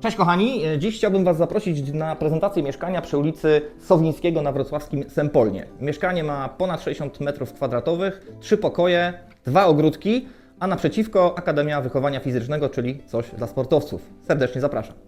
Cześć kochani, E, dziś chciałbym Was zaprosić na prezentację mieszkania przy ulicy Sownickiego na wrocławskim Sempolnie. Mieszkanie ma ponad 60 m2, trzy pokoje, dwa ogródki, a naprzeciwko Akademia Wychowania Fizycznego, czyli coś dla sportowców. Serdecznie zapraszam.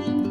Bye.